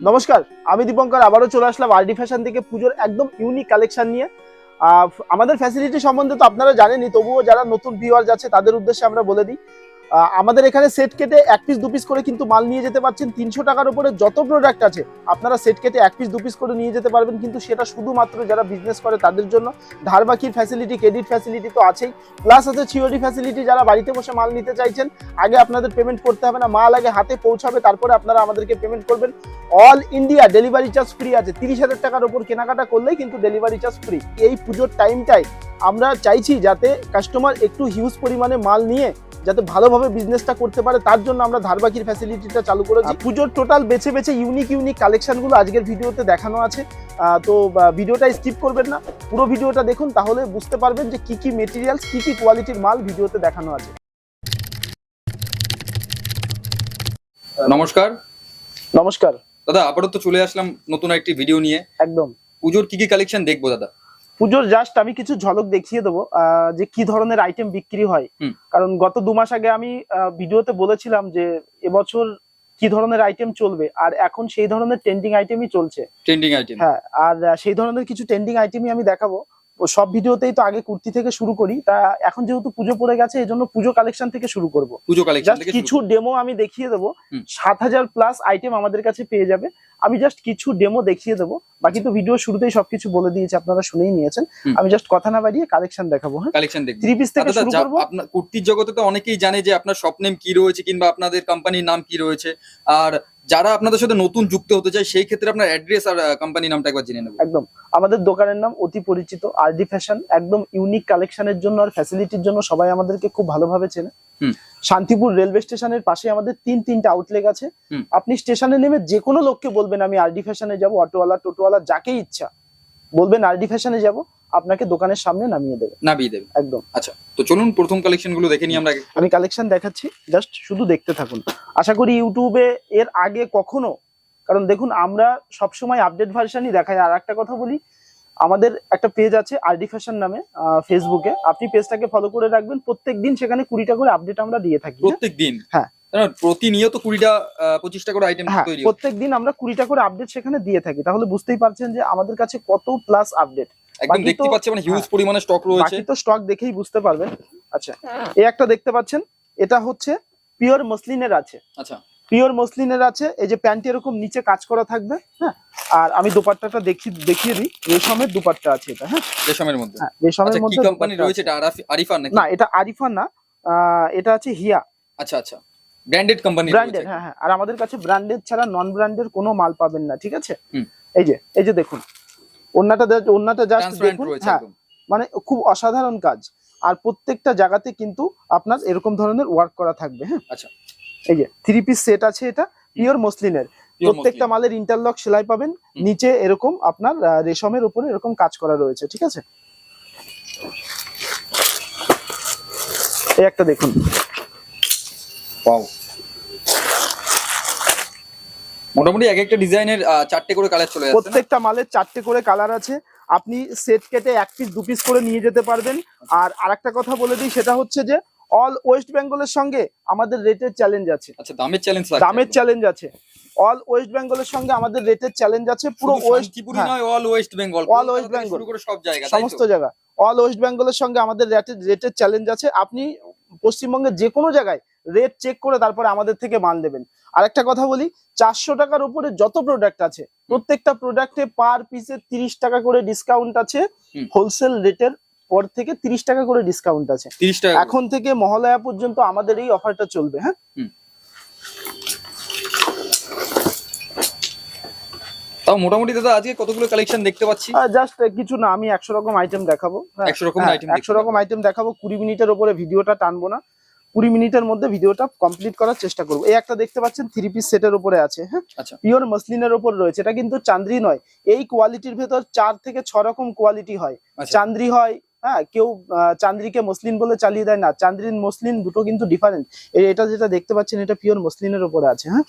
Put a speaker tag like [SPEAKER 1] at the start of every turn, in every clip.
[SPEAKER 1] নমস্কার, আমি দীপঙ্কর, আবারও চলে আসলাম আরডি ফ্যাশন থেকে পুজোর একদম ইউনিক কালেকশন নিয়ে। আমাদের ফ্যাসিলিটি সম্বন্ধে তো আপনারা জানেনই, তবুও যারা নতুন ভিওয়ার যাচ্ছে তাদের উদ্দেশ্যে আমরা বলে দিই আমাদের এখানে সেট কেটে এক পিস দু পিস করে কিন্তু মাল নিয়ে যেতে পারছেন। তিনশো টাকার উপরে যত প্রোডাক্ট আছে, আপনারা সেট কেটে এক পিস দু পিস করে নিয়ে যেতে পারবেন। কিন্তু সেটা শুধুমাত্র যারা বিজনেস করে তাদের জন্য। ধার বাকির ফ্যাসিলিটি ক্রেডিট ফ্যাসিলিটি তো আছেই। প্লাস আছে সিওডি ফ্যাসিলিটি যারা বাড়িতে বসে মাল নিতে চাইছেন, আগে আপনাদের পেমেন্ট করতে হবে না। মাল আগে হাতে পৌঁছাবে, তারপরে আপনারা আমাদেরকে পেমেন্ট করবেন। All India delivery charge free আছে। তিরিশ হাজার টাকার উপর কেনাকাটা করলেই কিন্তু ডেলিভারি চার্জ ফ্রি এই পুজোর টাইমটাই আমরা চাইছি যাতে কাস্টমার একটু হিউজ পরিমাণে মাল নিয়ে, যাতে ভালোভাবে বিজনেসটা করতে পারে তার জন্য আমরা ধারবাকির ফ্যাসিলিটিটা চালু করেছি। পুজোর টোটাল বেছে বেছে ইউনিক ইউনিক কালেকশনগুলো আজকের ভিডিওতে দেখানো আছে। তো ভিডিওটা স্কিপ করবেন না। পুরো ভিডিওটা দেখুন তাহলে বুঝতে পারবেন যে কি কি মেটেরিয়ালস কি কি কোয়ালিটির মাল ভিডিওতে দেখানো আছে।
[SPEAKER 2] নমস্কার।
[SPEAKER 1] নমস্কার।
[SPEAKER 2] দাদা আবারও তো চলে আসলাম নতুন একটি ভিডিও নিয়ে।
[SPEAKER 1] একদম।
[SPEAKER 2] পুজোর কি কি কালেকশন দেখব দাদা?
[SPEAKER 1] পুজোর জাস্ট আমি কিছু ঝলক দেখিয়ে দেবো আহ, যে কি ধরনের আইটেম বিক্রি হয়। কারণ গত দু মাস আগে আমি ভিডিওতে বলেছিলাম যে এবছর কি ধরনের আইটেম চলবে আর এখন সেই ধরনের ট্রেন্ডিং আইটেমই চলছে।
[SPEAKER 2] ট্রেন্ডিং আইটেম
[SPEAKER 1] হ্যাঁ আর সেই ধরনের কিছু ট্রেন্ডিং আইটেমই আমি দেখাবো। সব ভিডিওতেই তো আগে কুর্তি থেকে শুরু করি। তা এখন যেহেতু পুজো পড়ে গেছে এই জন্য পুজো কালেকশন থেকে শুরু করব।
[SPEAKER 2] পুজো কালেকশন থেকে
[SPEAKER 1] কিছু ডেমো আমি দেখিয়ে দেবো। সাত হাজার প্লাস আইটেম আমাদের কাছে পেয়ে যাবে। আমি জাস্ট কিছু ডেমো দেখিয়ে দেবো। বাকি তো ভিডিও শুরুতেই সবকিছু বলে দিয়েছি আপনারা শুনেই নিয়েছেন। আমি জাস্ট কথা না বাড়িয়ে কালেকশন দেখাবো হ্যাঁ?
[SPEAKER 2] কালেকশন দেখব।
[SPEAKER 1] থ্রি পিস থেকে শুরু করব।
[SPEAKER 2] আপনার কুর্তির জগতে তো অনেকেই জানে যে আপনার শপ নেম কি রয়েছে কিংবা আপনাদের কোম্পানির নাম কি রয়েছে। আর যারা আপনাদের সাথে নতুন যুক্ত হতে চায় সেই ক্ষেত্রে আপনার অ্যাড্রেস আর কোম্পানি নামটা একবার জেনে নেব।
[SPEAKER 1] একদম। আমাদের দোকানের নাম অতি পরিচিত আরডি ফ্যাশন একদম ইউনিক কালেকশনের জন্য আর ফ্যাসিলিটির জন্য সবাই আমাদেরকে খুব ভালোভাবে চেনে।
[SPEAKER 2] হুম।
[SPEAKER 1] শান্তিপুর রেলওয়ে স্টেশনের পাশে আমাদের তিন তিনটা আউটলেট আছে। আপনি স্টেশনে নেমে যে কোনো লোককে বলবেন আমি আরডি ফ্যাশনে যাব অটোওয়ালা টোটোওয়ালা যাকেই ইচ্ছা বলবেন আরডি ফ্যাশনে যাব। আপনাকে দোকানের সামনে নামিয়ে দেবে।
[SPEAKER 2] নামিয়ে দেবে।
[SPEAKER 1] একদম।
[SPEAKER 2] আচ্ছা তো চলুন প্রথম কালেকশনগুলো দেখে নিই আমরা
[SPEAKER 1] আমি কালেকশন দেখাচ্ছি জাস্ট শুধু দেখতে থাকুন। আশা করি ইউটিউবে এর আগে কখনো কারণ দেখুন আমরা সবসময় আপডেট ভার্সানই দেখাই। আর একটা কথা বলি আমাদের একটা পেজ আছে আরডি ফ্যাশন নামে ফেসবুকে আপনি পেজটাকে ফলো করে রাখবেন প্রত্যেক দিন সেখানে কুড়িটা করে আপডেট আমরা দিয়ে থাকি হ্যাঁ?
[SPEAKER 2] প্রত্যেক দিন
[SPEAKER 1] হ্যাঁ।
[SPEAKER 2] প্রতিনিয়ত কুড়িটা পঁচিশটা করে আইটেম
[SPEAKER 1] হ্যাঁ প্রত্যেক দিন আমরা কুড়িটা করে আপডেট সেখানে দিয়ে থাকি। তাহলে বুঝতেই পারছেন যে আমাদের কাছে কত প্লাস আপডেট
[SPEAKER 2] একদম দেখতে
[SPEAKER 1] তো-
[SPEAKER 2] পাচ্ছি মানে হিউজ
[SPEAKER 1] হ্যাঁ।
[SPEAKER 2] পরিমাণে স্টক রয়েছে।
[SPEAKER 1] বাকি তো স্টক দেখেই বুঝতে পারবেন। আচ্ছা এই একটা দেখতে পাচ্ছেন এটা হচ্ছে পিওর মসলিনের আছে।
[SPEAKER 2] আচ্ছা।
[SPEAKER 1] পিওর মসলিনের আছে এই যে প্যান্ট এরকম নিচে কাজ করা থাকবে হ্যাঁ। আর আমি দুপাট্টাটা দেখি দেখিয়ে দিই রেশমের দুপাট্টা আছে এটা হ্যাঁ।
[SPEAKER 2] রেশমের মধ্যে।
[SPEAKER 1] হ্যাঁ, রেশমের
[SPEAKER 2] আচ্ছা কি
[SPEAKER 1] মধ্যে
[SPEAKER 2] কোম্পানি রয়েছে? এটা আরাফি- আরিফান নাকি?
[SPEAKER 1] না এটা আরিফা না আহ, এটা আছে হিয়া।
[SPEAKER 2] আচ্ছা আচ্ছা। ব্র্যান্ডেড কোম্পানি
[SPEAKER 1] ব্র্যান্ডেড হ্যাঁ হ্যাঁ। আর আমাদের কাছে ব্র্যান্ডেড ছাড়া নন ব্র্যান্ডের কোনো মাল পাবেন না ঠিক আছে?
[SPEAKER 2] হুম।
[SPEAKER 1] এই যে এই যে দেখুন ওন্নাটা দে- ওন্নাটা জাস্ট দেখুন হ্যাঁ মানে খুব অসাধারণ কাজ। আর প্রত্যেকটা জায়গাতে কিন্তু আপনার এরকম ধরনের ওয়ার্ক করা থাকবে হ্যাঁ।
[SPEAKER 2] আচ্ছা।
[SPEAKER 1] এই যে থ্রি পিস সেট আছে এটা পিওর মসলিনের প্রত্যেকটা মালের ইন্টারলক সেলাই পাবেন নিচে এরকম আপনার রেশমের উপরে এরকম কাজ করা রয়েছে ঠিক আছে? এই একটা দেখুন.
[SPEAKER 2] মোটামুটি এক একটা ডিজাইনের চারটে করে কালার চলে যাচ্ছে
[SPEAKER 1] প্রত্যেকটা মালের চারটে করে কালার আছে। আপনি সেট কেটে এক পিস দু পিস করে নিয়ে যেতে পারবেন। আর আরেকটা কথা বলে দিই সেটা হচ্ছে যে অল ওয়েস্ট বেঙ্গলের সঙ্গে আমাদের রেটের চ্যালেঞ্জ আছে।
[SPEAKER 2] আচ্ছা দামের চ্যালেঞ্জ
[SPEAKER 1] দামের চ্যালেঞ্জ আছে। অল ওয়েস্ট বেঙ্গলের সঙ্গে আমাদের রেটের চ্যালেঞ্জ আছে পুরো ওয়েস্ট
[SPEAKER 2] শান্তিপুরি নয় all West Bengal
[SPEAKER 1] all West
[SPEAKER 2] Bengal করে সব জায়গা
[SPEAKER 1] সমস্ত জায়গা অল ওয়েস্ট বেঙ্গলের সঙ্গে আমাদের রেটের চ্যালেঞ্জ আছে। আপনি পশ্চিমবঙ্গের যে কোনো জায়গায় রেট চেক করে তারপরে আমাদের থেকে মাল নেবেন। আর একটা কথা বলি চারশো টাকার উপরে যত প্রোডাক্ট আছে প্রত্যেকটা প্রোডাক্টে পার পিসে তিরিশ টাকা করে ডিসকাউন্ট আছে হোলসেল রেটের পর থেকে তিরিশ টাকা করে ডিসকাউন্ট আছে। এখন থেকে মহালয়া পর্যন্ত আমাদের এই অফারটা চলবে হ্যাঁ?
[SPEAKER 2] তাও মোটামুটি দাদা আজকে কতগুলো কালেকশন দেখতে পাচ্ছি?
[SPEAKER 1] জাস্ট কিছু না আমি একশো রকম আইটেম দেখাবো। হ্যাঁ,
[SPEAKER 2] 100 রকম
[SPEAKER 1] হ্যাঁ,
[SPEAKER 2] item
[SPEAKER 1] একশো রকম আইটেম দেখাবো কুড়ি মিনিটের উপরে ভিডিওটা টানবো না। কুড়ি মিনিটের মধ্যে ভিডিওটা কমপ্লিট করার চেষ্টা করব। এই একটা দেখতে পাচ্ছেন থ্রি পিস সেটের উপরে আছে হ্যাঁ?
[SPEAKER 2] আচ্ছা।
[SPEAKER 1] পিওর মসলিনের উপর রয়েছে। এটা কিন্তু চান্দ্রি নয়। এই কোয়ালিটির ভেতর চার থেকে ছ রকম কোয়ালিটি হয়।
[SPEAKER 2] আচ্ছা।
[SPEAKER 1] চান্দ্রি হয় হ্যাঁ কেউ চান্দ্রিকে মসলিন বলে চালিয়ে দেয় না। চান্দ্রিন মসলিন দুটো কিন্তু ডিফারেন্ট এটা যেটা দেখতে পাচ্ছেন এটা পিওর মসলিনের উপরে আছে হ্যাঁ?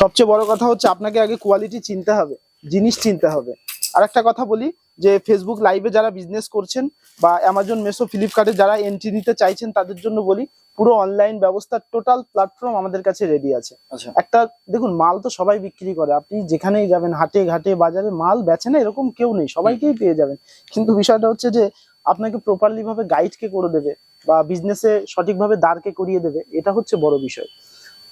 [SPEAKER 1] সবচেয়ে বড় কথা হচ্ছে আপনাকে আগে কোয়ালিটি চিনতে হবে জিনিস চিনতে হবে। আর একটা কথা বলি যে ফেসবুক লাইভে যারা বিজনেস করছেন বা অ্যামাজন মেসো ফ্লিপকার্টে যারা এন্ট্রি নিতে চাইছেন তাদের জন্য বলি পুরো অনলাইন ব্যবস্থা টোটাল প্ল্যাটফর্ম আমাদের কাছে রেডি আছে।
[SPEAKER 2] আচ্ছা।
[SPEAKER 1] একটা দেখুন মাল তো সবাই বিক্রি করে। আপনি যেখানেই যাবেন হাটে ঘাটে বাজারে মাল বেচে না এরকম কেউ নেই। সবাইকেই পেয়ে যাবেন। কিন্তু বিষয়টা হচ্ছে যে আপনাকে প্রপারলি ভাবে গাইড কে করে দেবে বা বিজনেসে সঠিকভাবে দাঁড়কে করিয়ে দেবে এটা হচ্ছে বড় বিষয়।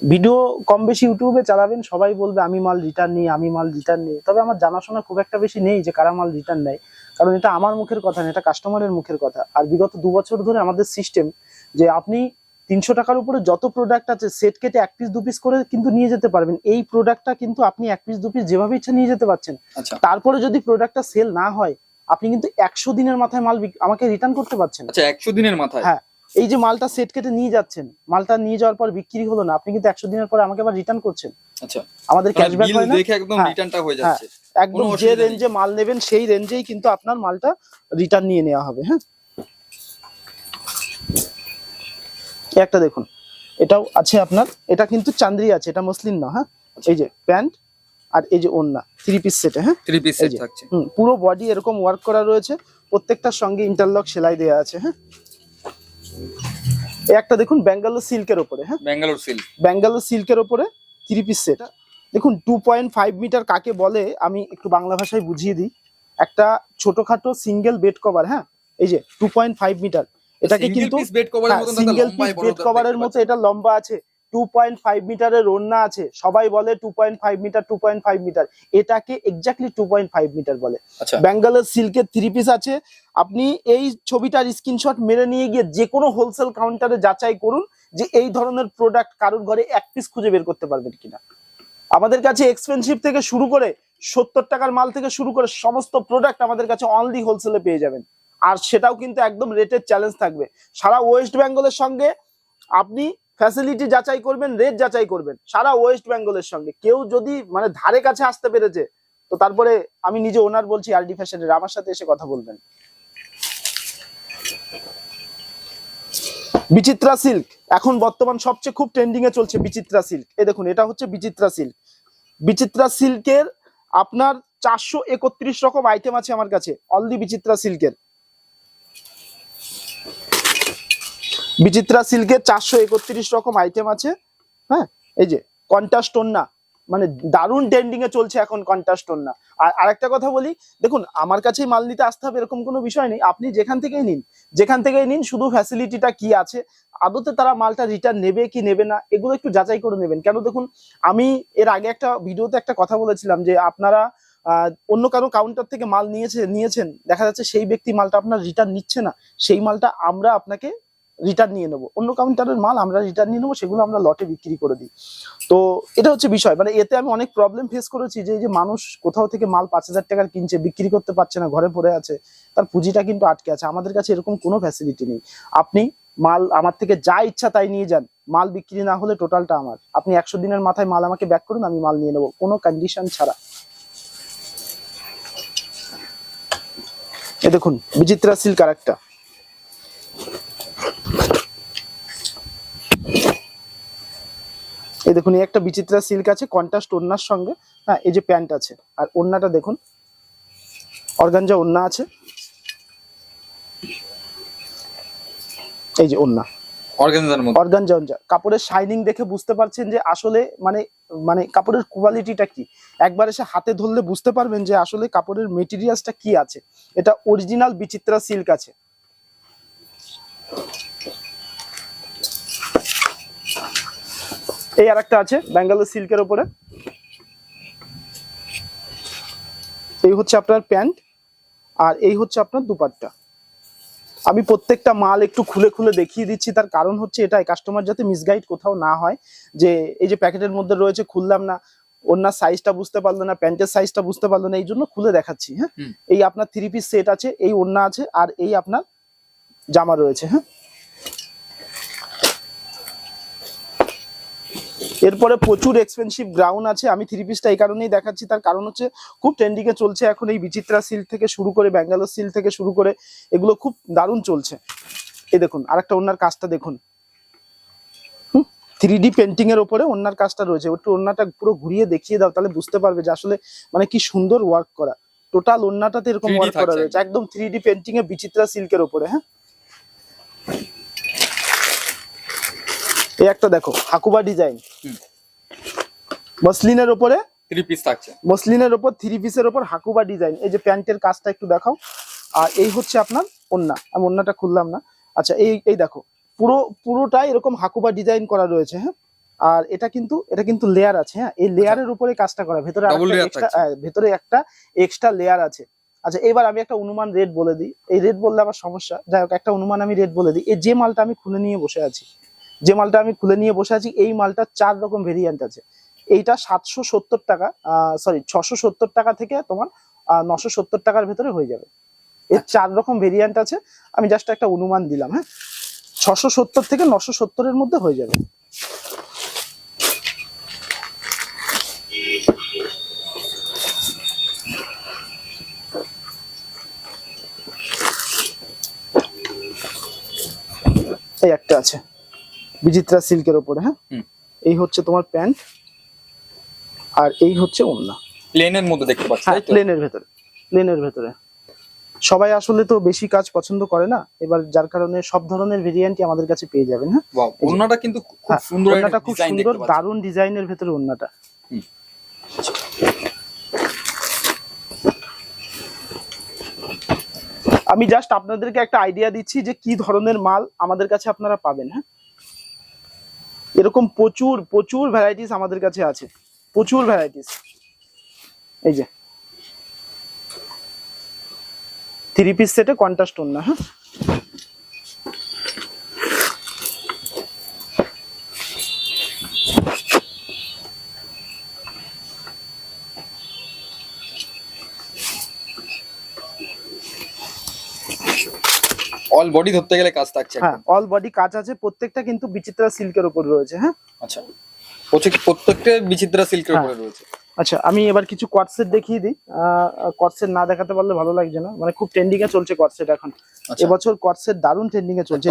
[SPEAKER 1] ভিডিও কম বেশি ইউটিউবে চালাবেন সবাই বলবে আমি মাল রিটার্ন নিই আমি মাল রিটার্ন নিই। তবে আমার জানাশোনা খুব একটা বেশি নেই যে কারা মাল রিটার্ন নেয়। কারণ এটা আমার মুখের কথা না এটা কাস্টমারের মুখের কথা। আর বিগত দু বছর ধরে আমাদের সিস্টেম যে আপনি তিনশো টাকার উপরে যত প্রোডাক্ট আছে সেট কেটে এক পিস দু পিস করে কিন্তু নিয়ে যেতে পারবেন। এই প্রোডাক্টটা কিন্তু আপনি এক পিস দু পিস যেভাবে ইচ্ছা নিয়ে যেতে পারছেন।
[SPEAKER 2] আচ্ছা।
[SPEAKER 1] তারপরে যদি প্রোডাক্টটা সেল না হয় আপনি কিন্তু একশো দিনের মাথায় মাল আমাকে রিটার্ন করতে পারছেন।
[SPEAKER 2] আচ্ছা একশো দিনের মাথায়?
[SPEAKER 1] হ্যাঁ। এই যে মালটা সেট কেটে নিয়ে যাচ্ছেন মালটা নিয়ে যাওয়ার পর বিক্রি হলো না আপনি কিন্তু একশো দিনের পরে আমাকে আবার রিটার্ন করছেন।
[SPEAKER 2] আচ্ছা।
[SPEAKER 1] আমাদের ক্যাশব্যাক হয় না?
[SPEAKER 2] দেখে একদম
[SPEAKER 1] হ্যাঁ,
[SPEAKER 2] রিটার্নটা হয়ে
[SPEAKER 1] হ্যাঁ।
[SPEAKER 2] যাচ্ছে।
[SPEAKER 1] একদম যে রেঞ্জে মাল নেবেন সেই রেঞ্জেই কিন্তু আপনার মালটা রিটার্ন নিয়ে নেওয়া হবে হ্যাঁ? একটা দেখুন এটাও আছে আপনার এটা কিন্তু চান্দ্রি আছে এটা মসলিন না হ্যাঁ? এই যে প্যান্ট আর এই যে ওন্না থ্রি পিস সেটে হ্যাঁ?
[SPEAKER 2] Three piece set. থাকছে।
[SPEAKER 1] হুম, পুরো বডি এরকম ওয়ার্ক করা রয়েছে প্রত্যেকটার সঙ্গে ইন্টারলক সেলাই দেওয়া আছে হ্যাঁ? একটা দেখুন ব্যাঙ্গালোর সিল্কের ওপরে হ্যাঁ?
[SPEAKER 2] ব্যাঙ্গালোর সিল্ক
[SPEAKER 1] ব্যাঙ্গালোর সিল্কের ওপরে থ্রি পিস সেট দেখুন টু পয়েন্ট ফাইভ মিটার কাকে বলে আমি একটু বাংলা ভাষায় বুঝিয়ে দিই। একটা ছোটখাটো সিঙ্গেল বেড কভার হ্যাঁ? এই যে টু পয়েন্ট ফাইভ মিটার এটাকে কিন্তু সিঙ্গেল পিস
[SPEAKER 2] বেড
[SPEAKER 1] কভারের মতো এটা লম্বা আছে। টু পয়েন্ট ফাইভ মিটারের ওড়না আছে। সবাই বলে two point five metre two point five metre এটাকে exactly two point five metre বলে।
[SPEAKER 2] আচ্ছা।
[SPEAKER 1] ব্যাঙ্গালোর সিল্কের থ্রি পিস আছে। আপনি এই ছবিটার স্ক্রিনশট মেরে নিয়ে গিয়ে যে কোনো হোলসেল কাউন্টারে যাচাই করুন যে এই ধরনের প্রোডাক্ট কারোর ঘরে এক পিস খুঁজে বের করতে পারবেন কিনা। আমাদের কাছে এক্সপেন্সিভ থেকে শুরু করে সত্তর টাকার মাল থেকে শুরু করে সমস্ত প্রোডাক্ট আমাদের কাছে অনলি হোলসেলে পেয়ে যাবেন। আর সেটাও কিন্তু একদম রেটের চ্যালেঞ্জ থাকবে। সারা ওয়েস্ট বেঙ্গলের সঙ্গে আপনি ফ্যাসিলিটি যাচাই করবেন রেট যাচাই করবেন। সারা ওয়েস্ট বেঙ্গলের সঙ্গে। কেউ যদি মানে ধারে কাছে আসতে পেরেছে, তো তারপরে আমি নিজে ওনার বলছি আরডি ফ্যাশনের আমার সাথে এসে কথা বলবেন। বিচিত্রা সিল্ক। এখন বর্তমান সবচেয়ে খুব ট্রেন্ডিং এ চলছে বিচিত্রা সিল্ক। এ দেখুন, এটা হচ্ছে বিচিত্রা সিল্ক। বিচিত্রা সিল্কের আপনার চারশো একত্রিশ রকম আইটেম আছে আমার কাছে। অলদি বিচিত্রা সিল্কের। বিচিত্রা সিল্কের চারশো একত্রিশ রকম আইটেম আছে। হ্যাঁ এই যে কন্টাস্টোন না মানে দারুণ ট্রেন্ডিং এ চলছে এখন কন্টাস্ট না। আর আরেকটা কথা বলি, দেখুন, আমার কাছেই মাল নিতে আসতে হবে এরকম কোনো বিষয় নেই। আপনি যেখান থেকেই নিন, যেখান থেকেই নিন, শুধু ফ্যাসিলিটিটা কি আছে, আদতে তারা মালটা রিটার্ন নেবে কি নেবে না, এগুলো একটু যাচাই করে নেবেন। কেন দেখুন, আমি এর আগে একটা ভিডিওতে একটা কথা বলেছিলাম যে আপনারা অন্য কারও কাউন্টার থেকে মাল নিয়েছে, নিয়েছেন, দেখা যাচ্ছে সেই ব্যক্তি মালটা আপনার রিটার্ন নিচ্ছে না। সেই মালটা আমরা আপনাকে রিটার্ন নিয়ে নেব। অন্য কাউন্টারের মাল আমরা রিটার্ন নিয়ে নেব, সেগুলো আমরা লটে বিক্রি করে দিই। তো এটা হচ্ছে বিষয় মানে এতে আমি অনেক প্রবলেম ফেস করেছি যে যে মানুষ কোথাও থেকে মাল পাঁচ হাজার টাকার কিনছে, বিক্রি করতে পারছে না, ঘরে পড়ে আছে, তার পুঁজিটা কিন্তু আটকে আছে। আমাদের কাছে এরকম কোনো ফ্যাসিলিটি নেই। আপনি মাল, আমার থেকে যা ইচ্ছা তাই নিয়ে যান। মাল বিক্রি না হলে টোটালটা আমার। আপনি একশো দিনের মাথায় মাল আমাকে ব্যাক করুন, আমি মাল নিয়ে নেব। কোনো কন্ডিশন ছাড়া। এ দেখুন, বিচিত্রা সিল্ক আর এই দেখুন এই একটা বিচিত্রা সিল্ক আছে কন্ট্রাস্ট ওড়নার সঙ্গে হ্যাঁ এই যে প্যান্ট আছে। আর ওড়নাটা দেখুন অর্গানজা ওড়না আছে। এই যে ওড়না। অর্গানজা কাপড়ের শাইনিং দেখে বুঝতে পারছেন যে আসলে মানে মানে কাপড়ের কোয়ালিটিটা কি। একবার এসে হাতে ধরলে বুঝতে পারবেন যে আসলে কাপড়ের মেটেরিয়ালসটা কি আছে। এটা অরিজিনাল বিচিত্রা সিল্ক আছে। এই আর একটা আছে ব্যাঙ্গালোর সিল্কের ওপরে এই হচ্ছে আপনার প্যান্ট আর এই হচ্ছে আপনার দুপাট্টা। আমি প্রত্যেকটা মাল একটু খুলে খুলে দেখিয়ে দিচ্ছি তার কারণ হচ্ছে এটাই কাস্টমার যাতে মিসগাইড কোথাও না হয় যে এই যে প্যাকেটের মধ্যে রয়েছে খুললাম না ওনার সাইজটা বুঝতে পারল না প্যান্টের সাইজটা বুঝতে পারল না এই জন্য খুলে দেখাচ্ছি হ্যাঁ? এই আপনার থ্রি পিস সেট আছে এই ওড়না আছে আর এই আপনার জামা রয়েছে হ্যাঁ? এরপরে প্রচুর এক্সপেন্সিভ গ্রাউন্ড আছে। আমি থ্রি পিসটা এই কারণেই দেখাচ্ছি। তার কারণ হচ্ছে খুব ট্রেন্ডিং এ চলছে এখন এই বিচিত্রা সিল্ক থেকে শুরু করে ব্যাঙ্গালোর সিল্ক থেকে শুরু করে এগুলো খুব দারুণ চলছে। এই দেখুন আরেকটা ওনার কাজটা দেখুন। থ্রি ডি পেন্টিং এর উপরে ওনার কাজটা রয়েছে। একটু ওনাটা পুরো ঘুরিয়ে দেখিয়ে দাও তাহলে বুঝতে পারবে যে আসলে মানে কি সুন্দর ওয়ার্ক করা। টোটাল ওন্নাটাতে এরকম ওয়ার্ক করা রয়েছে। একদম থ্রি ডি পেন্টিং এ বিচিত্রা সিল্কের উপরে হ্যাঁ? এই একটা দেখো হাকুবা ডিজাইন। মসলিনের উপরে
[SPEAKER 2] থ্রি পিস থাকছে।
[SPEAKER 1] মসলিনের ওপর থ্রি পিসের ওপর হাকুবা ডিজাইন এই যে প্যান্টের কাজটা একটু দেখাও। আর এই হচ্ছে আপনার ওন্না। আমি ওন্নাটা খুললাম না। আচ্ছা এই এই দেখো পুরো পুরোটাই এরকম হাকুবা ডিজাইন করা রয়েছে হ্যাঁ? আর এটা কিন্তু এটা কিন্তু লেয়ার আছে হ্যাঁ? এই লেয়ারের উপরে কাজটা করা। ভেতরে। হ্যাঁ, ভেতরে একটা এক্সট্রা লেয়ার আছে। আচ্ছা এবার আমি একটা অনুমান রেট বলে দিই। এই রেট বললে আমার সমস্যা। যাই হোক একটা অনুমান আমি রেট বলে দিই। এই যে মালটা আমি খুলে নিয়ে বসে আছি যে মালটা আমি খুলে নিয়ে বসে আছি এই মালটা চার রকম ভেরিয়েন্ট আছে। এইটা সাতশো সত্তর টাকা সরি ছশো সত্তর টাকা থেকে তোমার নশো সত্তর টাকার ভেতরে হয়ে যাবে। এর
[SPEAKER 2] আচ্ছা।
[SPEAKER 1] চার রকম ভেরিয়েন্ট আছে। আমি জাস্ট একটা অনুমান দিলাম হ্যাঁ? ছশো সত্তর থেকে নশো সত্তরের মধ্যে হয়ে যাবে। এই একটা আছে। বিচিত্রা সিল্কের ওপরে হ্যাঁ। এই হচ্ছে তোমার প্যান্ট আর এই হচ্ছে ওড়না।
[SPEAKER 2] প্লেনের মধ্যে দেখতে পাচ্ছি
[SPEAKER 1] হ্যাঁ
[SPEAKER 2] তাই তো?
[SPEAKER 1] প্লেনের ভেতরে প্লেনের ভেতরে। সবাই আসলে তো বেশি কাজ পছন্দ করে না এবার যার কারণে সব ধরনের ভেরিয়েন্টই আমাদের কাছে পেয়ে যাবেন হ্যাঁ?
[SPEAKER 2] ওড়নাটা কিন্তু খুব
[SPEAKER 1] হ্যাঁ,
[SPEAKER 2] সুন্দর
[SPEAKER 1] ওড়নাটা খুব সুন্দর দারুণ ডিজাইনের ভেতরে ওড়নাটা।
[SPEAKER 2] হুম।
[SPEAKER 1] আমি জাস্ট আপনাদেরকে একটা আইডিয়া দিচ্ছি যে কি ধরনের মাল আমাদের কাছে আপনারা পাবেন হ্যাঁ? এরকম প্রচুর প্রচুর ভ্যারাইটিস আমাদের কাছে আছে। প্রচুর ভ্যারাইটিস এই যে। থ্রি পিস সেটে কন্টাস্টোন না হ্যাঁ?
[SPEAKER 2] অল বডি ধরতে গেলে কাজ থাকছে
[SPEAKER 1] হ্যাঁ অল বডি কাজ আছে প্রত্যেকটা কিন্তু বিচিত্রা সিল্কের উপর রয়েছে হ্যাঁ?
[SPEAKER 2] আচ্ছা। প্রত্যেকটা বিচিত্রা সিল্কের
[SPEAKER 1] হ্যাঁ।
[SPEAKER 2] উপরে রয়েছে।
[SPEAKER 1] আচ্ছা আমি এবার কিছু কটসেট দেখিয়ে দিই। কটসেট না দেখাতে পারলে ভালো লাগছে না। মানে খুব ট্রেন্ডিং এ চলছে কটসেট এখন।
[SPEAKER 2] আচ্ছা।
[SPEAKER 1] এবছর কটসেট দারুণ ট্রেন্ডিং এ চলছে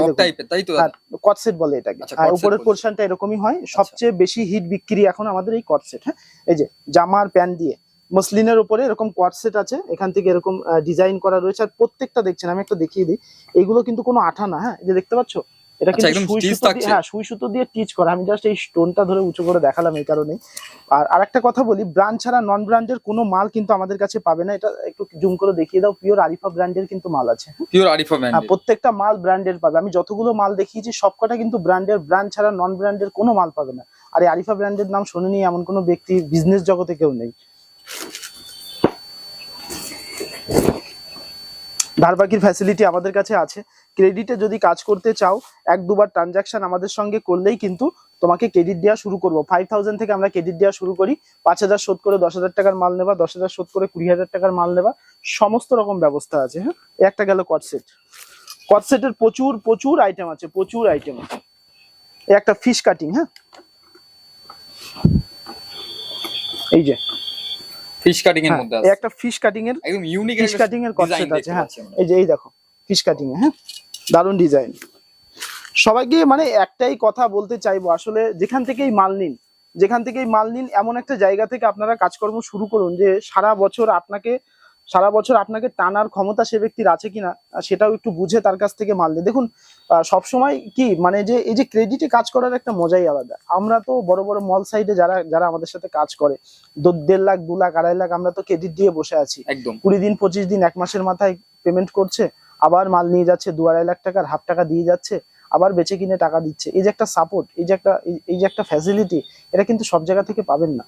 [SPEAKER 2] তাই তো?
[SPEAKER 1] হ্যাঁ কটসেট বলে এটাকে।
[SPEAKER 2] আচ্ছা,
[SPEAKER 1] আর উপরের। পোর্শনটা এরকমই হয়। সবচেয়ে বেশি হিট বিক্রি এখন আমাদের এই কটসেট হ্যাঁ? এই যে জামার প্যান্ট দিয়ে। মসলিনের উপরে এরকম কোয়ারসেট আছে এখান থেকে এরকম ডিজাইন করা রয়েছে। আর প্রত্যেকটা দেখছেন আমি একটা দেখিয়ে দিই। এগুলো কিন্তু কোনো আঠা না হ্যাঁ? যে দেখতে পাচ্ছ? এটা
[SPEAKER 2] আচ্ছা,
[SPEAKER 1] কিন্তু সুই সুতো দিয়ে হ্যাঁ সুই সুতো দিয়ে টিচ করা। আমি জাস্ট এই স্টোনটা ধরে উঁচু করে দেখালাম এই কারণে আর আরেকটা কথা বলি ব্র্যান্ড ছাড়া নন ব্র্যান্ডের কোনো মাল কিন্তু আমাদের কাছে পাবে না। এটা একটু জুম করে দেখিয়ে দাও পিওর আরিফা ব্র্যান্ডের কিন্তু মাল আছে।
[SPEAKER 2] পিওর আরিফা ব্র্যান্ড
[SPEAKER 1] প্রত্যেকটা মাল ব্র্যান্ডের পাবে। আমি যতগুলো মাল দেখিয়েছি সবকটা কিন্তু ব্র্যান্ডের ব্র্যান্ড ছাড়া নন ব্র্যান্ডের কোনো মাল পাবে না। আর এই আরিফা ব্র্যান্ডের নাম শোনেনি এমন কোনো ব্যক্তি বিজনেস জগতে কেউ নেই। ধারবাকির ফ্যাসিলিটি আমাদের কাছে আছে। ক্রেডিটে যদি কাজ করতে চাও, এক দুবার ট্রানজাকশন আমাদের সঙ্গে করলেই কিন্তু তোমাকে ক্রেডিট দেওয়া শুরু করব। ফাইভ থাউজেন্ড থেকে আমরা ক্রেডিট দেওয়া শুরু করি। পাঁচ হাজার শোধ করে দশ হাজার টাকার মাল নেবা, দশ হাজার শোধ করে কুড়ি হাজার টাকার মাল নেবা। সমস্ত রকম ব্যবস্থা আছে হ্যাঁ? একটা গেল কটসেট কটসেটের প্রচুর প্রচুর আইটেম আছে, প্রচুর আইটেম আছে। একটা ফিশ কাটিং হ্যাঁ? এই যে।
[SPEAKER 2] ফিশ কাটিং এর
[SPEAKER 1] হ্যাঁ,
[SPEAKER 2] মধ্যে
[SPEAKER 1] এই একটা ফিশ কাটিং এর
[SPEAKER 2] একদম ইউনিক
[SPEAKER 1] ফিশ কাটিং এর কনসেপ্ট আছে হ্যাঁ। এই যে এই দেখো ফিশ কাটিং এ হ্যাঁ। দারুণ ডিজাইন সবাইকে মানে একটাই কথা বলতে চাইব আসলে যেখান থেকেই মাল নিন যেখান থেকেই মাল নিন এমন একটা জায়গা থেকে আপনারা কাজকর্ম শুরু করুন যে সারা বছর আপনাকে সারা বছর আপনাকে টানার ক্ষমতা সে ব্যক্তির আছে কিনা সেটাও একটু বুঝে তার কাছ থেকে মাল নিন। দেখুন সবসময় কি মানে যে এই যে ক্রেডিটে কাজ করার একটা মজাই আলাদা। আমরা তো বড় বড় মল সাইডে যারা যারা আমাদের সাথে কাজ করে দেড় লাখ দু লাখ আড়াই লাখ আমরা তো ক্রেডিট দিয়ে বসে আছি।
[SPEAKER 2] একদম।
[SPEAKER 1] কুড়ি দিন পঁচিশ দিন এক মাসের মাথায় পেমেন্ট করছে আবার মাল নিয়ে যাচ্ছে দু আড়াই লাখ টাকার হাফ টাকা দিয়ে যাচ্ছে আবার বেচে কিনে টাকা দিচ্ছে। এই যে একটা সাপোর্ট এই যে একটা এই যে একটা ফ্যাসিলিটি এটা কিন্তু সব জায়গা থেকে পাবেন না।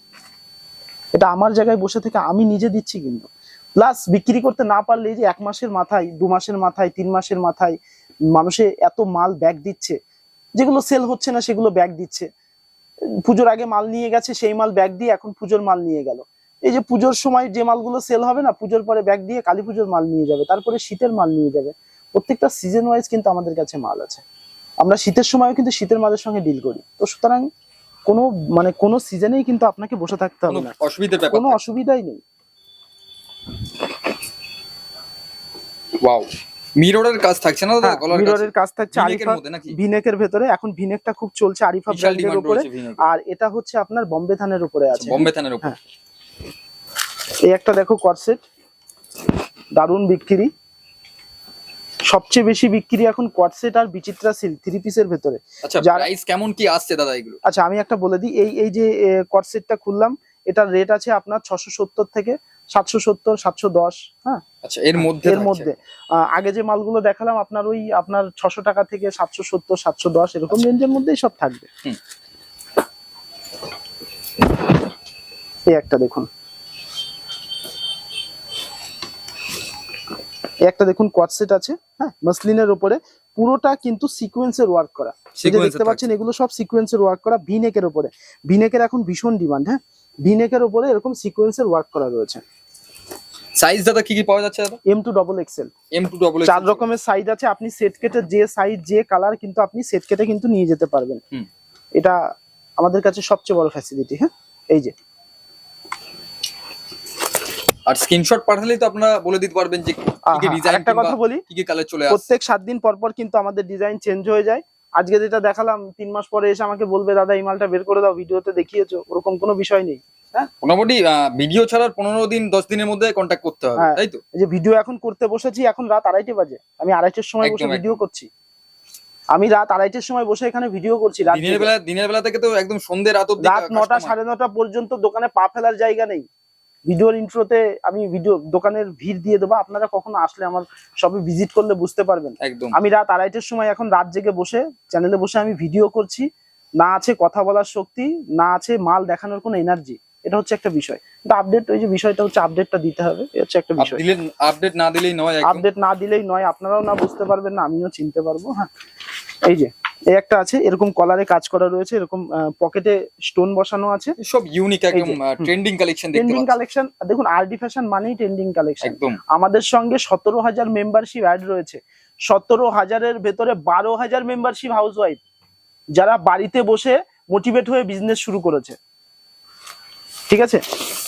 [SPEAKER 1] এটা আমার জায়গায় বসে থেকে আমি নিজে দিচ্ছি কিন্তু। প্লাস বিক্রি করতে না পারলে যে এক মাসের মাথায় দু মাসের মাথায় তিন মাসের মাথায় মানুষে এত মাল ব্যাগ দিচ্ছে যেগুলো সেল হচ্ছে না সেগুলো ব্যাগ দিচ্ছে। পুজোর আগে মাল নিয়ে গেছে সেই মাল ব্যাগ দিয়ে এখন পুজোর মাল নিয়ে গেল। এই যে পুজোর সময় যে মালগুলো সেল হবে না পুজোর পরে ব্যাগ দিয়ে কালী পুজোর মাল নিয়ে যাবে তারপরে শীতের মাল নিয়ে যাবে। প্রত্যেকটা সিজন ওয়াইজ কিন্তু আমাদের কাছে মাল আছে। আমরা শীতের সময়ও কিন্তু শীতের মালের সঙ্গে ডিল করি। তো সুতরাং কোনো মানে কোনো সিজনেই কিন্তু আপনাকে বসে থাকতে হবে না।
[SPEAKER 2] অসুবিধার
[SPEAKER 1] কোনো অসুবিধাই নেই।
[SPEAKER 2] ওয়াও মিররের কাজ থাকছে না দাদা?
[SPEAKER 1] হ্যাঁ,
[SPEAKER 2] গলার
[SPEAKER 1] মিররের কাজ থাকছে আরিফা ভিনেকের ভেতরে। এখন ভিনেকটা খুব চলছে আরিফা ব্র্যান্ডের উপরে। আর এটা হচ্ছে আপনার বম্বে থানের উপরে আছে।
[SPEAKER 2] বম্বে থানের উপর।
[SPEAKER 1] হ্যাঁ। এই একটা দেখো কটসেট দারুণ বিক্রি। সবচেয়ে বেশি বিক্রি এখন কোয়াটসেট আর বিচিত্রা সিল্ক থ্রি পিসের ভেতরে।
[SPEAKER 2] আচ্ছা
[SPEAKER 1] যারা-
[SPEAKER 2] প্রাইস কেমন কি আসছে দাদা এগুলো?
[SPEAKER 1] আচ্ছা আমি একটা বলে দিই। এই এই যে কোয়াটসেটটা খুললাম এটার রেট আছে আপনার ছশো সত্তর থেকে সাতশো সত্তর সাতশো দশ হ্যাঁ?
[SPEAKER 2] আচ্ছা এর মধ্যে
[SPEAKER 1] এর মধ্যে। আগে যে মালগুলো দেখালাম আপনার ওই আপনার ছশো টাকা থেকে সাতশো সত্তর সাতশো দশ এরকম
[SPEAKER 2] আচ্ছা।
[SPEAKER 1] রেঞ্জের মধ্যেই সব থাকবে। এই একটা দেখুন। একটা দেখুন কোয়াটসেট আছে হ্যাঁ? মাসলিনের উপরে। পুরোটা কিন্তু সিকোয়েন্সের ওয়ার্ক করা। দেখতে পাচ্ছেন এগুলো সব সিকোয়েন্সের ওয়ার্ক করা ভিনেকের উপরে। ভিনেকের এখন ভীষণ ডিমান্ড হ্যাঁ? ভিনেকের উপরে এরকম সিকোয়েন্সের ওয়ার্ক করা রয়েছে।
[SPEAKER 2] সাইজ দাদা কি কি পাওয়া যাচ্ছে দাদা?
[SPEAKER 1] M to double XL
[SPEAKER 2] M to double
[SPEAKER 1] চার রকমের সাইজ আছে আপনি সেট কেটে যে সাইজ যে কালার কিন্তু আপনি সেট কেটে কিন্তু নিয়ে যেতে পারবেন। এটা আমাদের কাছে সবচেয়ে বড় ফ্যাসিলিটি হ্যাঁ? এই যে।
[SPEAKER 2] আর স্ক্রিনশট পাঠালেই তো আপনারা বলে দিতে পারবেন যে কি কি ডিজাইন
[SPEAKER 1] আরেকটা কথা বলি
[SPEAKER 2] কি কি কালার চলে
[SPEAKER 1] প্রত্যেক সাত দিন পর পর কিন্তু আমাদের ডিজাইন চেঞ্জ হয়ে যায়। আজকে যেটা দেখালাম তিন মাস পরে এসে আমাকে বলবে দাদা এই মালটা বের করে দাও ভিডিওতে দেখিয়েছো। ওরকম কোনো বিষয় নেই হ্যাঁ?
[SPEAKER 2] মোটামুটি ভিডিও ছাড়ার পনেরো দিন দশ দিনের মধ্যে কন্ট্যাক্ট করতে হবে
[SPEAKER 1] হ্যাঁ।
[SPEAKER 2] তাই তো?
[SPEAKER 1] যে ভিডিও এখন করতে বসেছি এখন রাত আড়াইটে বাজে। আমি আড়াইটের সময় বসে ভিডিও করছি। আমি রাত আড়াইটের সময় বসে এখানে ভিডিও করছি
[SPEAKER 2] দিনের বেলা দিনের বেলা থেকে তো একদম সন্ধ্যে রাত
[SPEAKER 1] রাত নটা সাড়ে নটা পর্যন্ত দোকানে পা ফেলার জায়গা নেই। ভিডিওর ইন্ট্রোতে আমি ভিডিও দোকানের ভিড় দিয়ে দেবো। আপনারা কখনো আসলে আমার সবে ভিজিট করলে বুঝতে পারবেন।
[SPEAKER 2] একদম।
[SPEAKER 1] আমি রাত আড়াইটের সময় এখন রাত জেগে বসে চ্যানেলে বসে আমি ভিডিও করছি। না আছে কথা বলার শক্তি না আছে মাল দেখানোর কোনো এনার্জি এটা হচ্ছে একটা বিষয়। কিন্তু আপডেট ওই যে বিষয়টা হচ্ছে আপডেটটা দিতে হবে। এটা হচ্ছে একটা বিষয়।
[SPEAKER 2] দিলে আপডেট না দিলেই নয়
[SPEAKER 1] আপডেট না দিলেই নয় আপনারাও না বুঝতে পারবেন না আমিও চিনতে পারব হ্যাঁ। এই যে। এই একটা আছে এরকম কলারে কাজ করা রয়েছে এরকম পকেটে স্টোন বসানো আছে।
[SPEAKER 2] সব ইউনিক একদম ট্রেন্ডিং কালেকশন দেখতে
[SPEAKER 1] ট্রেন্ডিং কালেকশন দেখুন আরডি ফ্যাশন মানেই ট্রেন্ডিং কালেকশন
[SPEAKER 2] একদম।
[SPEAKER 1] আমাদের সঙ্গে সতেরো হাজার মেম্বারশিপ অ্যাড রয়েছে। সতেরো হাজারের ভেতরে বারো হাজার মেম্বারশিপ হাউস ওয়াইফ যারা বাড়িতে বসে মোটিভেট হয়ে বিজনেস শুরু করেছে। ঠিক আছে?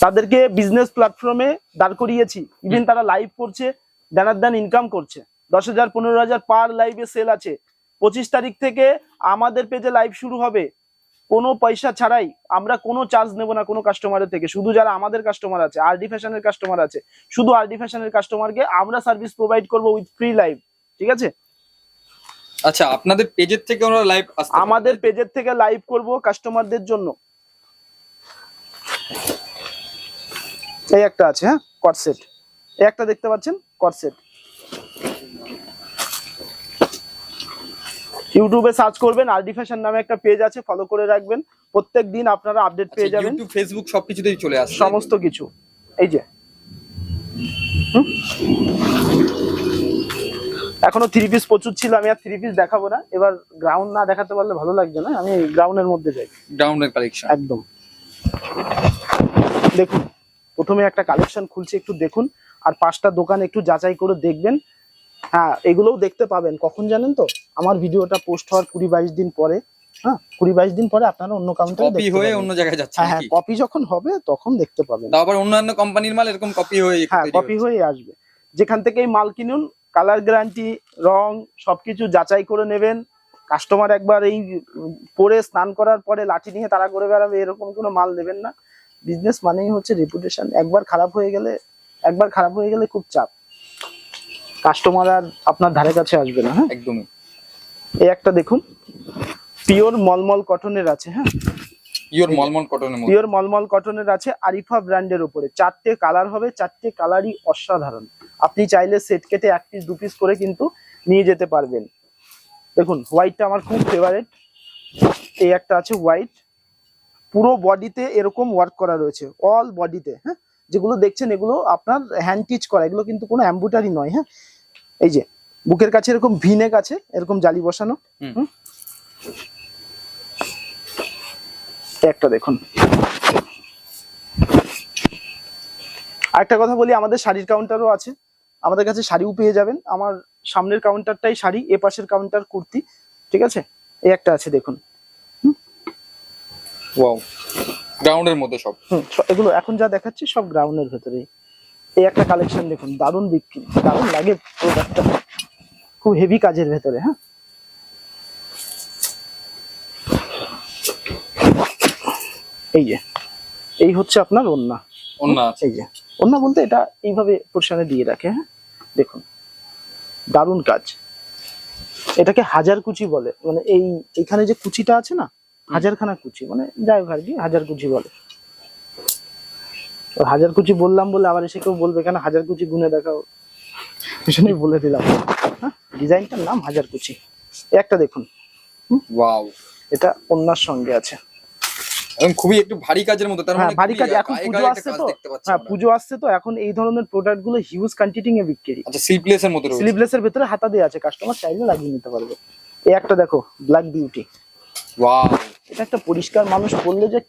[SPEAKER 1] তাদেরকে বিজনেস প্ল্যাটফর্মে দাঁড় করিয়েছি। ইভেন তারা লাইভ করছে দানার দান ইনকাম করছে। দশ হাজার পনেরো হাজার পার লাইভে সেল আছে। পঁচিশ তারিখ থেকে আমাদের পেজে লাইভ শুরু হবে। কোনো পয়সা ছাড়াই আমরা কোনো চার্জ নেব না কোনো কাস্টমারের থেকে। শুধু যারা আমাদের কাস্টমার আছে আরডি ফ্যাশনের কাস্টমার আছে শুধু আরডি ফ্যাশনের কাস্টমারকে আমরা সার্ভিস প্রোভাইড করব উইথ ফ্রি লাইভ ঠিক আছে?
[SPEAKER 2] আচ্ছা আপনাদের পেজের থেকে আমরা লাইভ
[SPEAKER 1] আমাদের পেজের থেকে লাইভ করব কাস্টমারদের জন্য। এই একটা আছে হ্যাঁ কটসেট এই একটা দেখতে পাচ্ছেন কটসেট ইউটিউবে সার্চ করবেন আরডি ফ্যাশন নামে একটা পেজ আছে ফলো করে রাখবেন। প্রত্যেক দিন আপনারা আপডেট পেয়ে যাবেন।
[SPEAKER 2] ইউটিউব ফেসবুক সবকিছুতেই চলে আসছে।
[SPEAKER 1] সমস্ত কিছু। এই যে? এখনও থ্রি পিস প্রচুর ছিল আমি আর থ্রি পিস দেখাবো না। এবার গ্রাউন্ড না দেখাতে পারলে ভালো লাগবে না আমি গ্রাউন্ডের মধ্যে যাই।
[SPEAKER 2] ডাউনের কালেকশন
[SPEAKER 1] একদম। দেখুন প্রথমে একটা কালেকশন খুলছে একটু দেখুন আর পাঁচটা দোকান একটু যাচাই করে দেখবেন। হ্যাঁ এগুলোও দেখতে পাবেন। কখন জানেন তো? আমার ভিডিওটা পোস্ট হওয়ার কুড়ি বাইশ দিন পরে। হ্যাঁ কুড়ি বাইশ দিন পরে আপনারা অন্য কাউন্টারে
[SPEAKER 2] কপি হয়ে অন্য জায়গায় যাচ্ছে
[SPEAKER 1] হ্যাঁ হ্যাঁ কপি যখন হবে তখন দেখতে পাবেন।
[SPEAKER 2] আবার অন্যান্য কোম্পানির মাল এরকম কপি হয়ে
[SPEAKER 1] হ্যাঁ কপি হয়ে আসবে। যেখান থেকে এই মাল কিনুন কালার গ্যারান্টি রং সবকিছু যাচাই করে নেবেন। কাস্টমার একবার এই পরে স্নান করার পরে লাঠি নিয়ে তারা করে বেড়াবে এরকম কোনো মাল নেবেন না। বিজনেস মানেই হচ্ছে রেপুটেশন একবার খারাপ হয়ে গেলে একবার খারাপ হয়ে গেলে খুব চাপ। কাস্টমার আর আপনার ধারে কাছে আসবে না হ্যাঁ?
[SPEAKER 2] একদমই।
[SPEAKER 1] এই একটা দেখুন পিওর মলমল কটনের আছে হ্যাঁ?
[SPEAKER 2] পিওর মলমল কটনের মধ্যে।
[SPEAKER 1] পিওর মলমল কটনের আছে আরিফা ব্র্যান্ডের উপরে। চারটে কালার হবে চারটে কালারই অসাধারণ। আপনি চাইলে সেট কেটে এক পিস দু পিস করে কিন্তু নিয়ে যেতে পারবেন। দেখুন হোয়াইটটা আমার খুব ফেভারিট এই একটা আছে হোয়াইট পুরো বডিতে এরকম ওয়ার্ক করা রয়েছে অল বডিতে হ্যাঁ? যেগুলো দেখছেন এগুলো আপনার হ্যান্ড টিচ করা এগুলো কিন্তু কোনো অ্যাম্বুটারি নয় হ্যাঁ? এই যে বুকের কাছে এরকম ভিনেক আছে এরকম জালি বসানো একটা দেখুন। আরেকটা কথা বলি আমাদের শাড়ির কাউন্টারও আছে। আমাদের কাছে শাড়িও পেয়ে যাবেন। আমার সামনের কাউন্টারটাই শাড়ি এ পাশের কাউন্টার কুর্তি ঠিক আছে? এই একটা আছে দেখুন।
[SPEAKER 2] ওয়াও গ্রাউন্ডের মধ্যে সব।
[SPEAKER 1] হুম এগুলো এখন যা দেখাচ্ছি সব গ্রাউন্ডের ভেতরে এই একটা কালেকশন দেখুন দারুণ বিক্রি দারুণ লাগে প্রোডাক্টটা খুব হেভি কাজের ভেতরে হ্যাঁ। এই যে এই হচ্ছে আপনার ওন্না।
[SPEAKER 2] অন্য আছে।
[SPEAKER 1] এই যে ওন্না বলতে এটা এইভাবে পোর্শনে দিয়ে রাখে হ্যাঁ। দেখুন দারুণ কাজ। এটাকে হাজার কুচি বলে মানে এই এখানে যে কুচিটা আছে না হাজারখানা কুচি মানে যাই হোক কি হাজার কুচি বলে। হাজার কুচি বললাম বলে আবার এসে কেউ বলবে কেন হাজার কুচি গুনে দেখাও? সেজন্যই বলে দিলাম। হ্যাঁ? ডিজাইনটার নাম হাজার কুচি একটা দেখুন।
[SPEAKER 2] ওয়াও।
[SPEAKER 1] এটা অন্যার সঙ্গে আছে।
[SPEAKER 2] এবং খুবই একটু ভারী কাজের মতো তার
[SPEAKER 1] হ্যাঁ
[SPEAKER 2] মানে
[SPEAKER 1] ভারী কাজ। এখন পুজো আসছে তো? হ্যাঁ পুজো আসছে তো? এখন এই ধরনের প্রোডাক্টগুলো হিউজ কোয়ান্টিটি এ বিক্রি।
[SPEAKER 2] আচ্ছা এর মতো রয়েছে।
[SPEAKER 1] স্লিভলেস এর ভেতরে হাতা আছে। কাস্টমার চাইলে লাগিয়ে নিতে পারবে। এই একটা দেখো ব্ল্যাক বিউটি
[SPEAKER 2] ওয়াও
[SPEAKER 1] এটা একটা পরিষ্কার মানুষ পরলে যে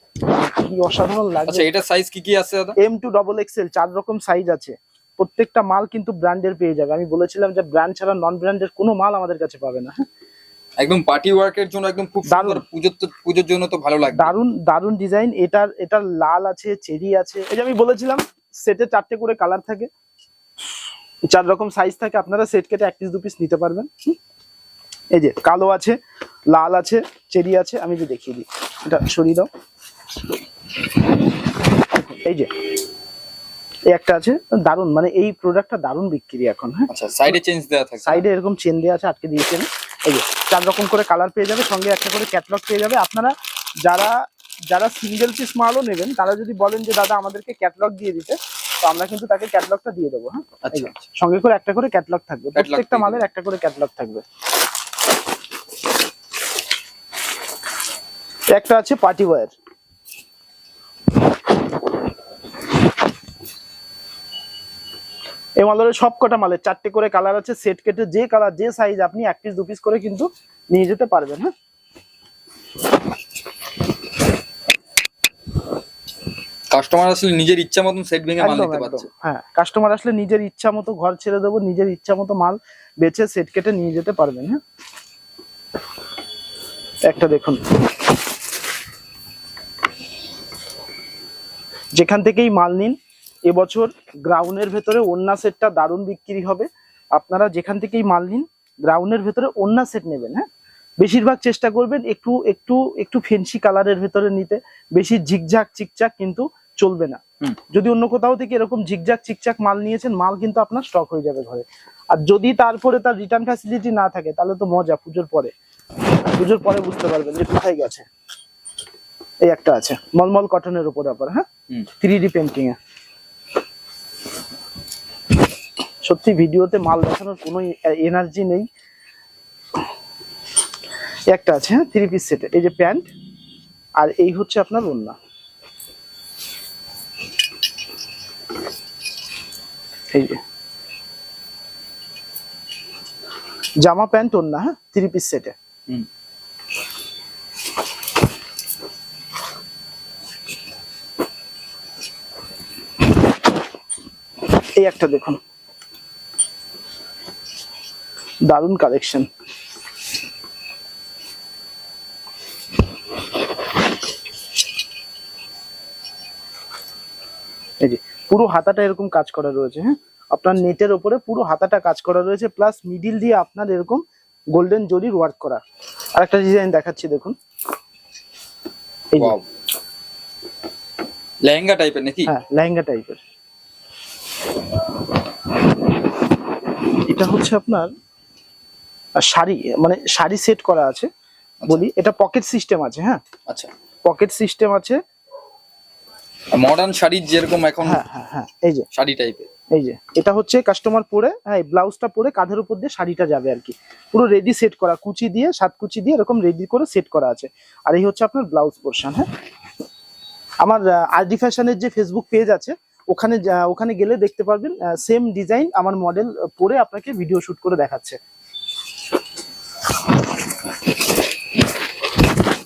[SPEAKER 1] কি অসাধারণ
[SPEAKER 2] আচ্ছা
[SPEAKER 1] লাগবে
[SPEAKER 2] এটার সাইজ কি কি আছে দাদা?
[SPEAKER 1] এম টু ডবল এক্সেল চার রকম সাইজ আছে। প্রত্যেকটা মাল কিন্তু ব্র্যান্ডের পেয়ে যাবে। আমি বলেছিলাম যে ব্র্যান্ড ছাড়া নন ব্র্যান্ডের কোনো মাল আমাদের কাছে পাবে না?
[SPEAKER 2] একদম পার্টি ওয়ার্কের জন্য একদম খুব। সুন্দর পুজোর তো পুজোর জন্য তো ভালো লাগবে।
[SPEAKER 1] দারুণ দারুণ ডিজাইন এটার এটার লাল আছে চেরি আছে। এই যে আমি বলেছিলাম সেটে চারটে করে কালার থাকে। চার রকম সাইজ থাকে আপনারা সেট কেটে এক পিস দু পিস নিতে পারবেন? এই যে কালো আছে লাল আছে চেরি আছে আমি যে দেখিয়ে দিই। এটা সরিয়ে দাও। এই যে একটা আছে দারুণ মানে এই প্রোডাক্টটা দারুণ বিক্রি এখন হ্যাঁ?
[SPEAKER 2] আচ্ছা সাইডে চেঞ্জ দেওয়া থাকে।
[SPEAKER 1] সাইডে এরকম চেন দেওয়া আছে আটকে দিয়েছেন। এই যে চার রকম করে কালার পেয়ে যাবে সঙ্গে একটা করে ক্যাটলগ পেয়ে যাবে। আপনারা যারা যারা সিঙ্গেল পিস মালও নেবেন তারা যদি বলেন যে দাদা আমাদেরকে ক্যাটলগ দিয়ে দিতে তো আমরা কিন্তু তাকে ক্যাটলগটা দিয়ে দেবো হ্যাঁ?
[SPEAKER 2] আচ্ছা আচ্ছা।
[SPEAKER 1] সঙ্গে করে একটা করে ক্যাটলগ থাকবে। প্রত্যেকটা মালের একটা করে ক্যাটলগ থাকবে। একটা আছে পার্টি ওয়্যার। এই মালের সব কটা মালের চারটে করে কালার আছে সেট কেটে যে কালার যে সাইজ আপনি এক পিস দু পিস করে কিন্তু নিয়ে যেতে পারবেন হ্যাঁ?
[SPEAKER 2] কাস্টমার আসলে নিজের ইচ্ছা মতন সেট ভেঙে মাল নিতে পারছে।
[SPEAKER 1] হ্যাঁ কাস্টমার আসলে নিজের ইচ্ছা মতো ঘর ছেড়ে দেবো নিজের ইচ্ছা মতো মাল বেছে সেট কেটে নিয়ে যেতে পারবেন হ্যাঁ? একটা দেখুন। যেখান থেকেই মাল নিন এবছর গ্রাউন্ডের ভেতরে ওন্না সেটটা দারুণ বিক্রি হবে। আপনারা যেখান থেকেই মাল নিন গ্রাউন্ডের ভেতরে ওন্না সেট নেবেন হ্যাঁ? বেশিরভাগ চেষ্টা করবেন একটু একটু একটু ফেন্সি কালারের ভেতরে নিতে বেশি ঝিকঝাক চিকচাক কিন্তু চলবে না। যদি অন্য কোথাও থেকে এরকম ঝিকঝাক চিকচাক মাল নিয়েছেন মাল কিন্তু আপনার স্টক হয়ে যাবে ঘরে। আর যদি তারপরে তার রিটার্ন ফ্যাসিলিটি না থাকে তাহলে তো মজা পুজোর পরে। পুজোর পরে বুঝতে পারবেন যে কোথায় গেছে। এই একটা আছে মলমল কটনের উপর আবার হ্যাঁ। থ্রি ডি পেন্টিং এ। সত্যি ভিডিওতে মাল দেখানোর কোনো এনার্জি নেই। একটা আছে হ্যাঁ থ্রি পিস সেটের এই যে প্যান্ট আর এই হচ্ছে আপনার ওন্না এই যে। জামা প্যান্ট ওন্না হ্যাঁ থ্রি পিস সেটে
[SPEAKER 2] হুম।
[SPEAKER 1] এই একটা দেখুন। দারুণ কালেকশন এই যে পুরো হাতাটা এরকম কাজ করা রয়েছে হ্যাঁ? আপনার নেটের উপরে পুরো হাতাটা কাজ করা রয়েছে প্লাস মিডিল দিয়ে আপনার এরকম গোল্ডেন জরির ওয়ার্ক করা। আর একটা ডিজাইন দেখাচ্ছি দেখুন।
[SPEAKER 2] লেহেঙ্গা টাইপের নাকি?
[SPEAKER 1] হ্যাঁ লেহেঙ্গা টাইপের এটা হচ্ছে আপনার শাড়ি মানে শাড়ি সেট করা আছে বলি এটা পকেট সিস্টেম আছে হ্যাঁ?
[SPEAKER 2] আচ্ছা।
[SPEAKER 1] পকেট সিস্টেম আছে।
[SPEAKER 2] মডার্ন শাড়ির যেরকম এখন
[SPEAKER 1] হ্যাঁ হ্যাঁ হ্যাঁ এই যে।
[SPEAKER 2] শাড়ি টাইপের
[SPEAKER 1] এই যে এটা হচ্ছে কাস্টমার পরে হ্যাঁ ব্লাউজটা পরে কাঁধের উপর দিয়ে শাড়িটা যাবে আর কি। পুরো রেডি সেট করা কুচি দিয়ে সাত কুচি দিয়ে এরকম রেডি করে সেট করা আছে। আর এই হচ্ছে আপনার ব্লাউজ পোর্শন হ্যাঁ? আমার আরডি ফ্যাশনের যে ফেসবুক পেজ আছে ওখানে ওখানে গেলে দেখতে পারবেন সেম ডিজাইন আমার মডেল পরে আপনাকে ভিডিও শুট করে দেখাচ্ছে।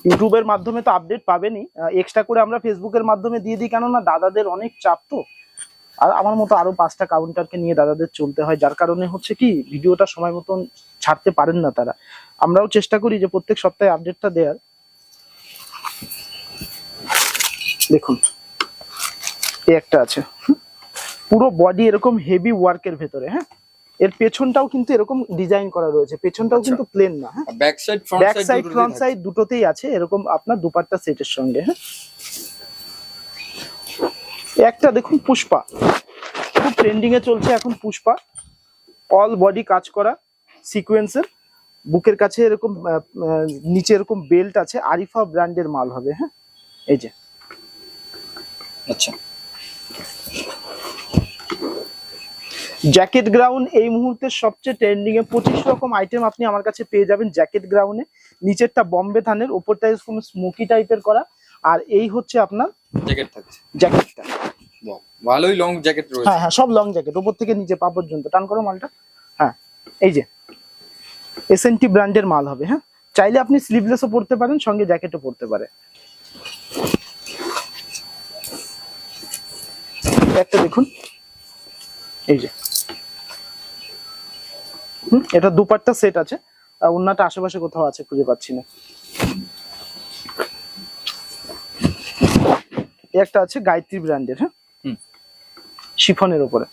[SPEAKER 1] ইউটিউবের মাধ্যমে তো আপডেট পাবেনই। এক্সট্রা করে আমরা ফেসবুকের মাধ্যমে দিয়ে দিই, কেননা দাদাদের অনেক চাপ তো। আর আমার মতো আরও পাঁচটা কাউন্টারকে নিয়ে দাদাদের চলতে হয়, যার কারণে হচ্ছে কি ভিডিওটা সময় মতন ছাড়তে পারেন না তারা। আমরাও চেষ্টা করি যে প্রত্যেক সপ্তাহে আপডেটটা দেওয়ার দেখুন। এই একটা আছে। পুরো বডি এরকম হেভি ওয়ার্কের ভেতরে হ্যাঁ? এর পেছনটাও কিন্তু এরকম ডিজাইন করা রয়েছে পেছনটাও
[SPEAKER 2] আচ্ছা।
[SPEAKER 1] কিন্তু প্লেন না হ্যাঁ?
[SPEAKER 2] Back side front
[SPEAKER 1] back
[SPEAKER 2] side
[SPEAKER 1] side front side দুটোতেই আছে এরকম আপনার দুপাট্টা সেটের সঙ্গে হ্যাঁ? একটা দেখুন পুষ্পা খুব ট্রেন্ডিং এ চলছে এখন পুষ্পা। অল বডি কাজ করা সিকোয়েন্সের বুকের কাছে এরকম নিচে এরকম বেল্ট আছে আরিফা ব্র্যান্ডের মাল হবে হ্যাঁ? এই যে।
[SPEAKER 2] আচ্ছা।
[SPEAKER 1] জ্যাকেট গ্রাউন্ড এই মুহূর্তে সবচেয়ে ট্রেন্ডিং এ পঁচিশ রকম আইটেম আপনি আমার কাছে পেয়ে যাবেন জ্যাকেট গ্রাউন্ডে নিচেরটা বম্বে থানের ওপরটা এরকম স্মোকি টাইপের করা। আর এই হচ্ছে আপনার
[SPEAKER 2] জ্যাকেট থাকছে।
[SPEAKER 1] জ্যাকেটটা
[SPEAKER 2] ভালোই লং জ্যাকেট রয়েছে।
[SPEAKER 1] হ্যাঁ হ্যাঁ সব লং জ্যাকেট ওপর থেকে নিচে পা পর্যন্ত। টান করো মালটা। হ্যাঁ এই যে। এসএনটি ব্র্যান্ডের মাল হবে হ্যাঁ। চাইলে আপনি স্লিভলেসও পরতে পারেন সঙ্গে জ্যাকেটও পরতে পারে। একটা দেখুন। এই যে। হুম এটা দুপাট্টা সেট আছে। আর অন্যটা আশেপাশে কোথাও আছে খুঁজে পাচ্ছি না। একটা আছে গায়ত্রী ব্র্যান্ডের হ্যাঁ?
[SPEAKER 2] হুম।
[SPEAKER 1] শিফনের উপরে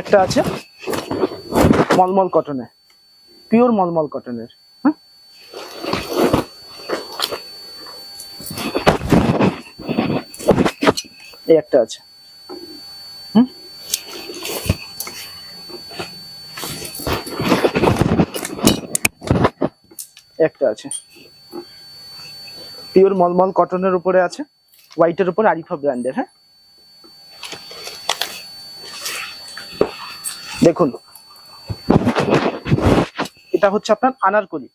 [SPEAKER 1] একটা আছে মলমল কটনে পিওর মলমল কটনের হ্যাঁ এই একটা আছে। একটা আছে। পিওর মলমল কটনের উপরে আছে হোয়াইটের উপর আরিফা ব্র্যান্ডের হ্যাঁ? দেখুন। এটা হচ্ছে আপনার আনারকলি।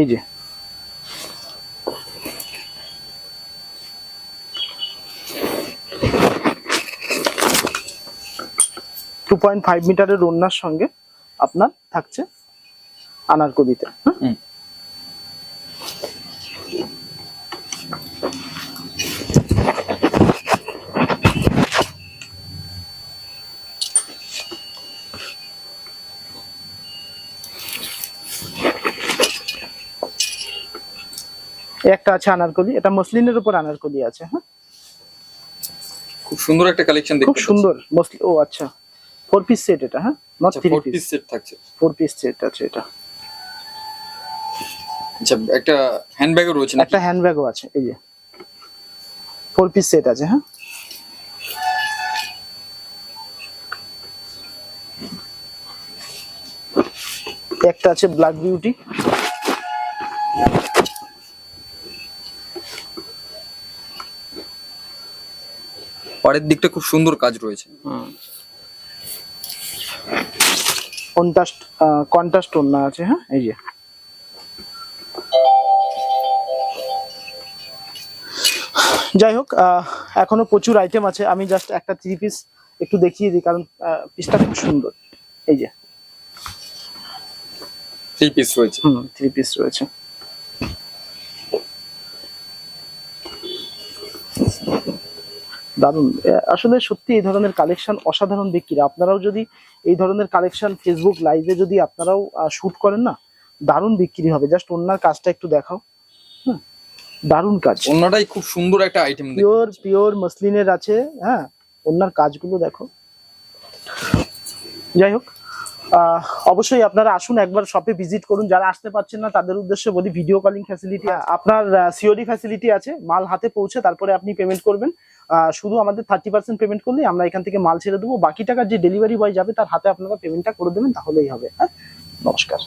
[SPEAKER 1] এই যে। টু পয়েন্ট ফাইভ মিটারের ওড়নার সঙ্গে আপনার থাকছে আনারকলিতে হ্যাঁ
[SPEAKER 2] হুম।
[SPEAKER 1] একটা আছে আনারকলি এটা মসলিনের উপর আনারকলি আছে হ্যাঁ?
[SPEAKER 2] খুব সুন্দর একটা কালেকশন
[SPEAKER 1] খুব সুন্দর মসলি ও আচ্ছা। ফোর পিস সেট এটা হ্যাঁ? Not three
[SPEAKER 2] four
[SPEAKER 1] piece
[SPEAKER 2] set থাকছে।
[SPEAKER 1] ফোর পিস সেট আছে এটা।
[SPEAKER 2] আচ্ছা একটা হ্যান্ডব্যাগও রয়েছে
[SPEAKER 1] একটা হ্যান্ডব্যাগও আছে এই যে। ফোর পিস সেট আছে হ্যাঁ? একটা আছে ব্ল্যাক বিউটি
[SPEAKER 2] পরের দিকটা খুব সুন্দর কাজ রয়েছে।
[SPEAKER 1] কন্টাস্ট কন্টাস্ট ওন্না আছে হ্যাঁ? এই যে। যাই হোক এখনও প্রচুর আইটেম আছে। আমি জাস্ট একটা থ্রি পিস একটু দেখিয়ে দিই কারণ পিসটা খুব সুন্দর। এই যে।
[SPEAKER 2] থ্রি পিস রয়েছে।
[SPEAKER 1] হুম থ্রি পিস রয়েছে। দারুণ আসলে সত্যি এই ধরনের কালেকশন অসাধারণ বিক্রি আপনারাও যদি এই ধরনের কালেকশন ফেসবুক লাইভে যদি আপনারাও শুট করেন না দারুণ বিক্রি হবে। জাস্ট ওনার কাজটা একটু দেখাও। হ্যাঁ দারুণ কাজ।
[SPEAKER 2] অন্যটাই খুব সুন্দর একটা আইটেম
[SPEAKER 1] পিওর পিওর মসলিনের আছে হ্যাঁ ওনার কাজগুলো দেখো। যাই হোক অবশ্যই আপনারা আসুন একবার শপে ভিজিট করুন। যারা আসতে পারছেন না তাদের উদ্দেশ্যে বলি ভিডিও কলিং ফ্যাসিলিটি আপনার সিওডি ফ্যাসিলিটি আছে মাল হাতে পৌঁছে তারপরে আপনি পেমেন্ট করবেন। শুধু আমাদের থার্টি পার্সেন্ট পেমেন্ট করলেই আমরা এখান থেকে মাল ছেড়ে দেবো। বাকি টাকার যে ডেলিভারি বয় যাবে, তার হাতে আপনারা পেমেন্টটা করে দেবেন, তাহলেই হবে। হ্যাঁ? নমস্কার।